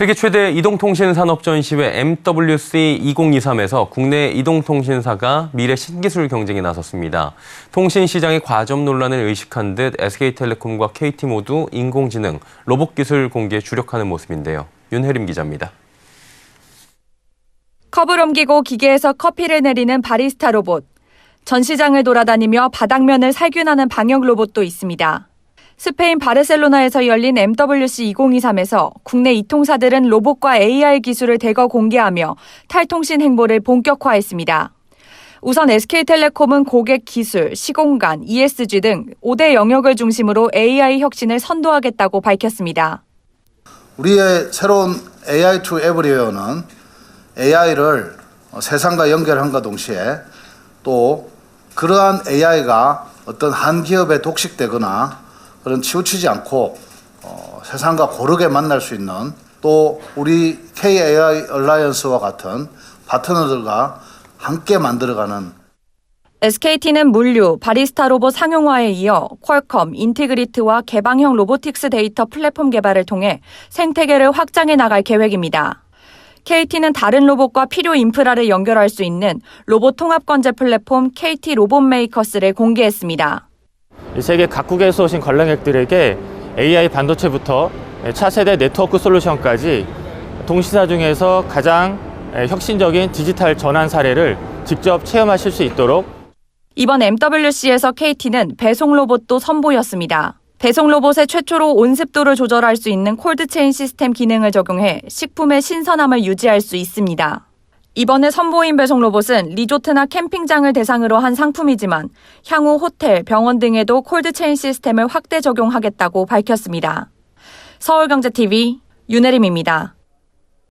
세계 최대 이동통신 산업 전시회 MWC 2023에서 국내 이동통신사가 미래 신기술 경쟁에 나섰습니다. 통신 시장의 과점 논란을 의식한 듯 SK텔레콤과 KT 모두 인공지능, 로봇 기술 공개에 주력하는 모습인데요. 윤혜림 기자입니다. 컵을 옮기고 기계에서 커피를 내리는 바리스타 로봇. 전시장을 돌아다니며 바닥면을 살균하는 방역 로봇도 있습니다. 스페인 바르셀로나에서 열린 MWC 2023에서 국내 이통사들은 로봇과 AI 기술을 대거 공개하며 탈통신 행보를 본격화했습니다. 우선 SK텔레콤은 고객 기술, 시공간, ESG 등 5대 영역을 중심으로 AI 혁신을 선도하겠다고 밝혔습니다. 우리의 새로운 AI to Everywhere는 AI를 세상과 연결함과 동시에 또 그러한 AI가 어떤 한 기업에 독식되거나 그런 치우치지 않고 어, 세상과 고르게 만날 수 있는 또 우리 KAI 얼라이언스와 같은 파트너들과 함께 만들어가는 SKT는 물류, 바리스타 로봇 상용화에 이어 퀄컴, 인티그리트와 개방형 로보틱스 데이터 플랫폼 개발을 통해 생태계를 확장해 나갈 계획입니다. KT는 다른 로봇과 필요 인프라를 연결할 수 있는 로봇 통합 관제 플랫폼 KT 로봇 메이커스를 공개했습니다. 이 세계 각국에서 오신 관람객들에게 AI 반도체부터 차세대 네트워크 솔루션까지 통신사 중에서 가장 혁신적인 디지털 전환 사례를 직접 체험하실 수 있도록 이번 MWC에서 KT는 배송 로봇도 선보였습니다. 배송 로봇에 최초로 온습도를 조절할 수 있는 콜드체인 시스템 기능을 적용해 식품의 신선함을 유지할 수 있습니다. 이번에 선보인 배송 로봇은 리조트나 캠핑장을 대상으로 한 상품이지만 향후 호텔, 병원 등에도 콜드체인 시스템을 확대 적용하겠다고 밝혔습니다. 서울경제TV 윤혜림입니다.